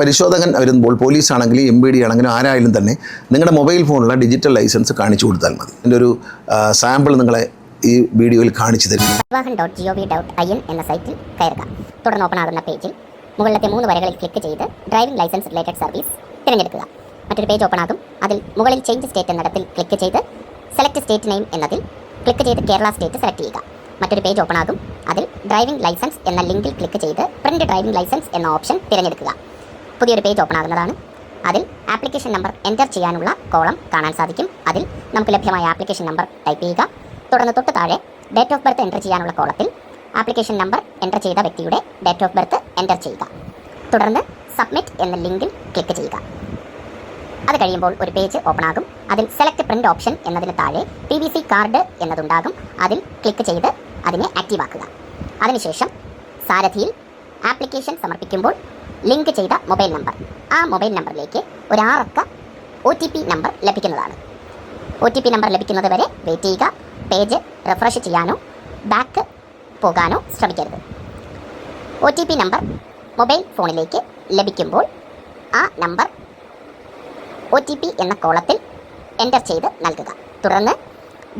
പരിശോധകൻ വരുമ്പോൾ പോലീസ് ആണെങ്കിലും M B D ആണെങ്കിലും ആരായാലും തന്നെ നിങ്ങളുടെ മൊബൈൽ ഫോണിലുള്ള ഡിജിറ്റൽ ലൈസൻസ് കാണിച്ചു കൊടുത്താൽ മതി. എന്റെ ഒരു സാമ്പിൾ നിങ്ങളെ ഈ വീഡിയോയിൽ കാണിച്ചു തരും. എന്ന സൈറ്റിൽ കയറുക. തുടർന്ന് ഓപ്പൺ ആകുന്ന പേജിൽ മുകളിലത്തെ മൂന്ന് വരകളിൽ ക്ലിക്ക് ചെയ്ത് ഡ്രൈവിംഗ് ലൈസൻസ് റിലേറ്റഡ് സർവീസ് തിരഞ്ഞെടുക്കുക. മറ്റൊരു പേജ് ഓപ്പൺ ആകും. അതിൽ മുകളിൽ ചേഞ്ച് സ്റ്റേറ്റ് എന്നിടത്തിൽ ക്ലിക്ക് ചെയ്ത് സെലക്ട് സ്റ്റേറ്റ് നെയിം എന്നതിൽ ക്ലിക്ക് ചെയ്ത് കേരള സ്റ്റേറ്റ് സെലക്ട് ചെയ്യുക. മറ്റൊരു പേജ് ഓപ്പൺ ആകും. അതിൽ ഡ്രൈവിംഗ് ലൈസൻസ് എന്ന ലിങ്കിൽ ക്ലിക്ക് ചെയ്ത് പ്രിന്റ് ഡ്രൈവിംഗ് ലൈസൻസ് എന്ന ഓപ്ഷൻ തിരഞ്ഞെടുക്കുക. പുതിയൊരു പേജ് ഓപ്പൺ ആകുന്നതാണ്. അതിൽ ആപ്ലിക്കേഷൻ നമ്പർ എന്റർ ചെയ്യാനുള്ള കോളം കാണാൻ സാധിക്കും. അതിൽ നമുക്ക് ലഭ്യമായ ആപ്ലിക്കേഷൻ നമ്പർ ടൈപ്പ് ചെയ്യുക. തുടർന്ന് തൊട്ട് താഴെ ഡേറ്റ് ഓഫ് ബർത്ത് എന്റർ ചെയ്യാനുള്ള കോളത്തിൽ ആപ്ലിക്കേഷൻ നമ്പർ എന്റർ ചെയ്ത വ്യക്തിയുടെ ഡേറ്റ് ഓഫ് ബർത്ത് എന്റർ ചെയ്യുക. തുടർന്ന് സബ്മിറ്റ് എന്ന ലിങ്കിൽ ക്ലിക്ക് ചെയ്യുക. അത് കഴിയുമ്പോൾ ഒരു പേജ് ഓപ്പൺ ആകും. അതിൽ സെലക്ട് പ്രിന്റ് ഓപ്ഷൻ എന്നതിന് താഴെ പി വി സി കാർഡ് എന്നതുണ്ടാകും. അതിൽ ക്ലിക്ക് ചെയ്ത് അതിനെ ആക്റ്റീവാക്കുക അതിനുശേഷം സാരഥിയിൽ ആപ്ലിക്കേഷൻ സമർപ്പിക്കുമ്പോൾ ലിങ്ക് ചെയ്ത മൊബൈൽ നമ്പർ. ആ മൊബൈൽ നമ്പറിലേക്ക് ഒരു ആറക്ക ഒ ടി പി നമ്പർ ലഭിക്കുന്നതാണ്. ഒ ടി പി നമ്പർ ലഭിക്കുന്നത് വരെ വെയിറ്റ് ചെയ്യുക പേജ് റിഫ്രഷ് ചെയ്യാനോ ബാക്ക് പോകാനോ ശ്രമിക്കരുത്. O T P number mobile ഫോണിലേക്ക് ലഭിക്കുമ്പോൾ ആ നമ്പർ ഒ ടി പി എന്ന കോളത്തിൽ എന്റർ ചെയ്ത് നൽകുക. തുടർന്ന്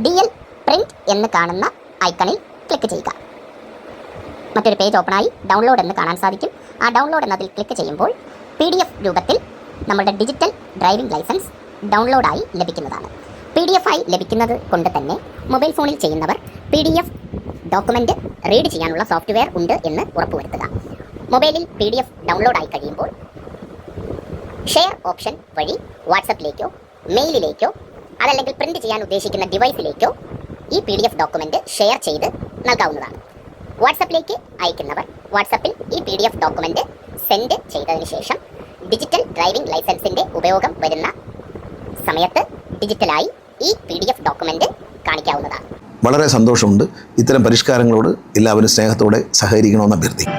ഡി എൽ പ്രിന്റ് എന്ന് കാണുന്ന ഐക്കണിൽ ക്ലിക്ക് ചെയ്യുക. മറ്റൊരു പേജ് ഓപ്പണായി ഡൗൺലോഡ് എന്ന് കാണാൻ സാധിക്കും. ആ ഡൗൺലോഡ് എന്നതിൽ ക്ലിക്ക് ചെയ്യുമ്പോൾ പി ഡി എഫ് രൂപത്തിൽ നമ്മുടെ ഡിജിറ്റൽ ഡ്രൈവിംഗ് ലൈസൻസ് ഡൗൺലോഡായി ലഭിക്കുന്നതാണ്. പി ഡി എഫ് ആയി ലഭിക്കുന്നത് കൊണ്ട് തന്നെ മൊബൈൽ ഫോണിൽ ചെയ്യുന്നവർ P D F document read ചെയ്യാനുള്ള സോഫ്റ്റ്വെയർ ഉണ്ട് എന്ന് ഉറപ്പുവരുത്തുക. മൊബൈലിൽ പി ഡി എഫ് ഡൗൺലോഡായി കഴിയുമ്പോൾ ഷെയർ ഓപ്ഷൻ വഴി വാട്സപ്പിലേക്കോ മെയിലിലേക്കോ അതല്ലെങ്കിൽ പ്രിന്റ് ചെയ്യാൻ ഉദ്ദേശിക്കുന്ന ഡിവൈസിലേക്കോ ഈ P D F document share ചെയ്ത് നൽകാവുന്നതാണ്. വാട്സപ്പിലേക്ക് അയക്കുന്നവർ വാട്സപ്പിൽ ഈ P D F document send ചെയ്തതിനു ശേഷം ഡിജിറ്റൽ ഡ്രൈവിംഗ് ലൈസൻസിന്റെ ഉപയോഗം വരുന്ന സമയത്ത് ഡിജിറ്റലായി ഈ പി ഡി എഫ് ഡോക്യുമെന്റ് കാണിക്കാവുന്നതാണ്. വളരെ സന്തോഷമുണ്ട്. ഇത്തരം പരിഷ്കാരങ്ങളോട് എല്ലാവരും സ്നേഹത്തോടെ സഹകരിക്കണമെന്ന് അഭ്യർത്ഥിക്കും